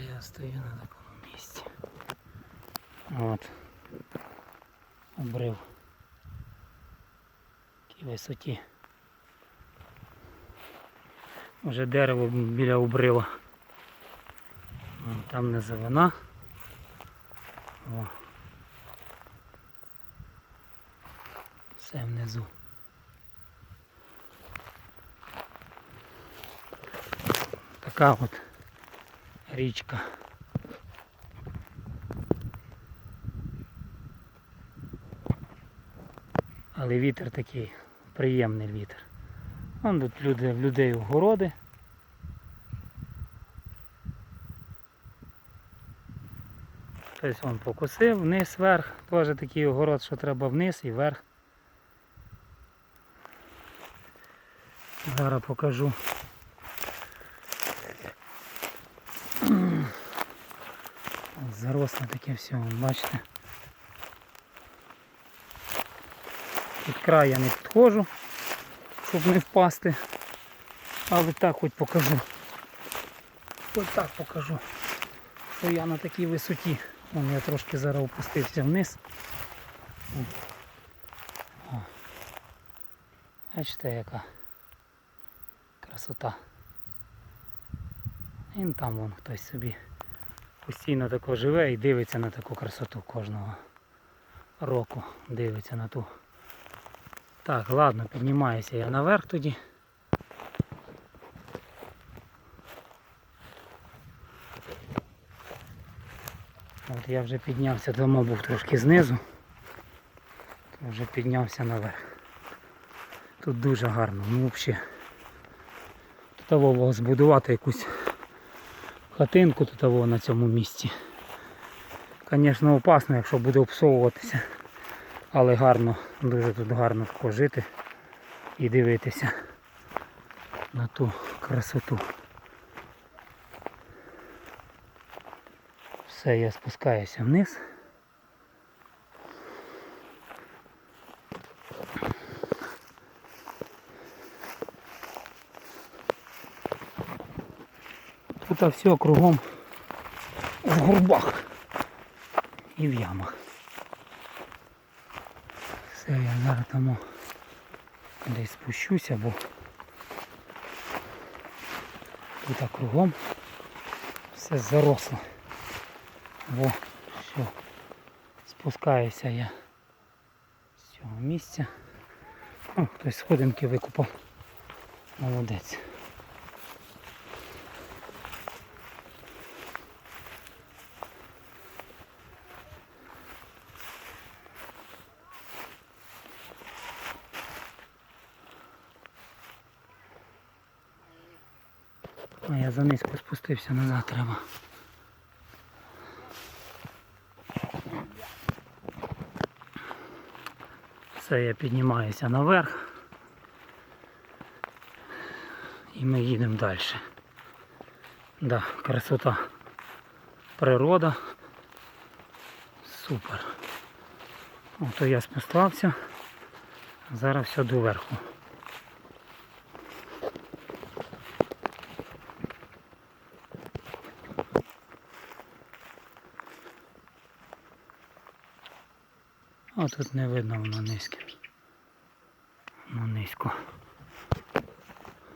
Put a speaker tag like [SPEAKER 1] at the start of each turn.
[SPEAKER 1] я стою на такому місці. От. Обрив. Такій висоті. Уже дерево біля обрива. Там низовина. О. Все внизу. Така от річка. Але вітер такий приємний вітер. Вон тут люди, в людей огороди. Хтось вон покосив, вниз, вверх. Теж такий огород, що треба вниз і вверх. Зараз покажу. Заросле таке все, бачите. Під край я не підходжу, щоб не впасти. Але так хоч покажу. Ось так покажу, що я на такій висоті. Вон я трошки зараз опустився вниз. О. Бачите яка красота. І там вон хтось собі постійно тако живе і дивиться на таку красоту кожного року. Дивиться на ту. Так, ладно, піднімаюся я наверх тоді. От я вже піднявся, дома був трошки знизу. Вже піднявся наверх. Тут дуже гарно, ну взагалі. Тут збудувати якусь хатинку тут того на цьому місці. Звісно, опасно, якщо буде обсовуватися. Але гарно, дуже тут гарно тако жити і дивитися на ту красоту. Все, я спускаюся вниз. Тут все кругом в горбах і в ямах. Все, я зараз тому десь спущуся, бо тут кругом все заросло. Во, все, спускаюся я з цього місця. О, хтось сходинки викупав. Молодець. А я занизько спустився назад треба. Все, я піднімаюся наверх. І ми їдемо далі. Да, красота. Природа. Супер. Ото я спускався. Зараз все доверху. А тут не видно воно низьке. Воно низько.